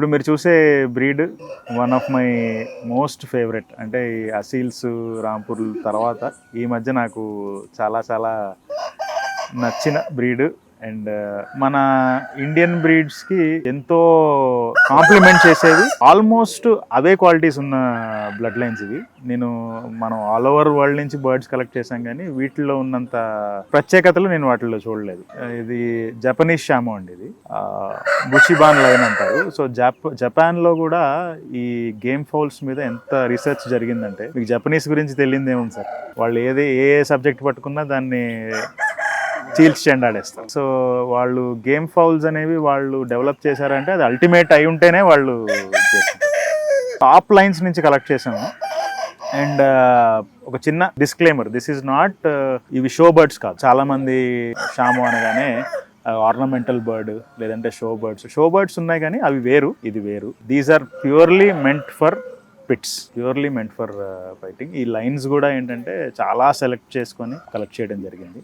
ఇప్పుడు మీరు చూసే breed one of my most favourite. అంటే ఈ అసీల్స్ రాంపూర్ తర్వాత ఈ మధ్య నాకు చాలా చాలా నచ్చిన బ్రీడ్. అండ్ మన ఇండియన్ బ్రీడ్స్కి ఎంతో కాంప్లిమెంట్ చేసేది ఆల్మోస్ట్ అవే క్వాలిటీస్ ఉన్న బ్లడ్ లైన్స్ ఇవి. నేను మనం ఆల్ ఓవర్ వరల్డ్ నుంచి బర్డ్స్ కలెక్ట్ చేశాం కానీ వీటిలో ఉన్నంత ప్రత్యేకతలు నేను వాటిలో చూడలేదు. ఇది జపనీస్ షామో అండి ఇది. బుషిబాన్ లైన్ అంటారు. సో జప్ జపాన్లో కూడా ఈ గేమ్ ఫౌల్స్ మీద ఎంత రీసెర్చ్ జరిగిందంటే మీకు జపనీస్ గురించి తెలియదు ఏముంది సార్. వాళ్ళు ఏది ఏ సబ్జెక్ట్ పట్టుకున్నా దాన్ని చీల్చి చెండాడేస్తారు. సో వాళ్ళు గేమ్ ఫౌల్స్ అనేవి వాళ్ళు డెవలప్ చేశారంటే అది అల్టిమేట్ అయి ఉంటేనే వాళ్ళు టాప్ లైన్స్ నుంచి కలెక్ట్ చేసాము అండ్ ఒక చిన్న డిస్క్లైమర్ దిస్ ఈజ్ నాట్ ఇవి షో బర్డ్స్ కాదు. చాలామంది షాము అనగానే ఆర్నమెంటల్ బర్డ్ లేదంటే షో బర్డ్స్ షో బర్డ్స్ ఉన్నాయి కానీ అవి వేరు ఇది వేరు. These are purely meant for pits purely meant for fighting ఈ లైన్స్ కూడా ఏంటంటే చాలా సెలెక్ట్ చేసుకొని కలెక్ట్ చేయడం జరిగింది.